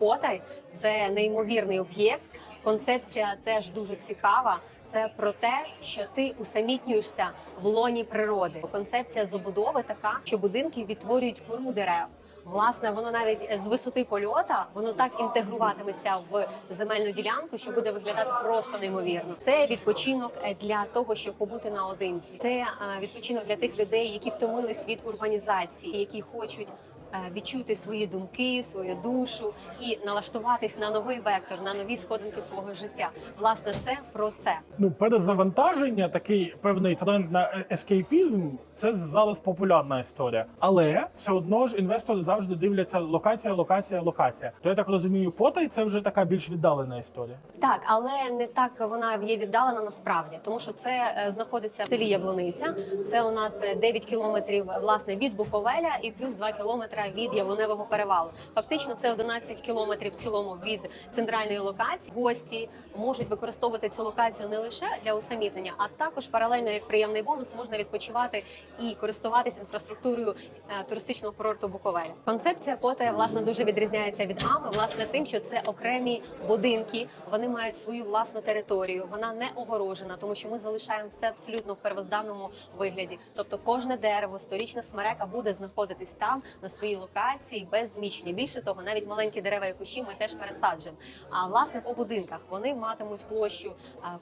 Потай це неймовірний об'єкт. Концепція теж дуже цікава. Це про те, що ти усамітнюєшся в лоні природи. Концепція забудови така, що будинки відтворюють кору дерев. Власне, воно навіть з висоти польота воно так інтегруватиметься в земельну ділянку, що буде виглядати просто неймовірно. Це відпочинок е, для того, щоб побути наодинці. Це е, відпочинок для тих людей, які втомились від урбанізації, які хочуть. Е, Відчути свої думки, свою душу і налаштуватись на новий вектор, на нові сходинки свого життя. Власне, це про це. Ну, перезавантаження, такий певний тренд на е- ескейпізм, це зараз популярна історія. Але все одно ж інвестори завжди дивляться локація, локація, локація. То я так розумію, потай це вже така більш віддалена історія. Так, але не так вона є віддалена насправді, тому що це е, знаходиться в селі Яблуниця. Це у нас е, 9 кілометрів власне від Буковеля і плюс 2 кілометра від Яблуневого перевалу. Фактично, це 11 кілометрів в цілому від центральної локації. Гості можуть використовувати цю локацію не лише для усамітнення, а також паралельно як приємний бонус можна відпочивати і користуватися інфраструктурою е, туристичного курорту Буковеля. Концепція Потая власне дуже відрізняється від Ами, власне тим, що це окремі будинки. Вони мають свою власну територію. Вона не огорожена, тому що ми залишаємо все абсолютно в первозданному вигляді. Тобто, кожне дерево, сторічна смерека буде знаходитись там на своїй локації без зміщення. Більше того, навіть маленькі дерева і кущі ми теж пересаджуємо. А власне по будинках вони матимуть площу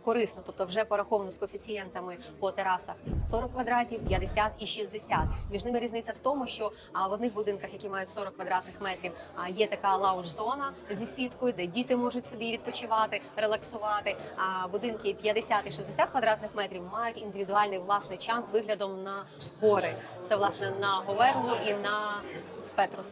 корисну, тобто вже пораховану з коефіцієнтами по терасах 40 квадратів, 50 і 60. Між ними різниця в тому, що в одних будинках, які мають 40 квадратних метрів, є така лаунж-зона зі сіткою, де діти можуть собі відпочивати, релаксувати. А будинки 50 і 60 квадратних метрів мають індивідуальний власний чан з виглядом на гори. Це власне на Говерлу і на Patros.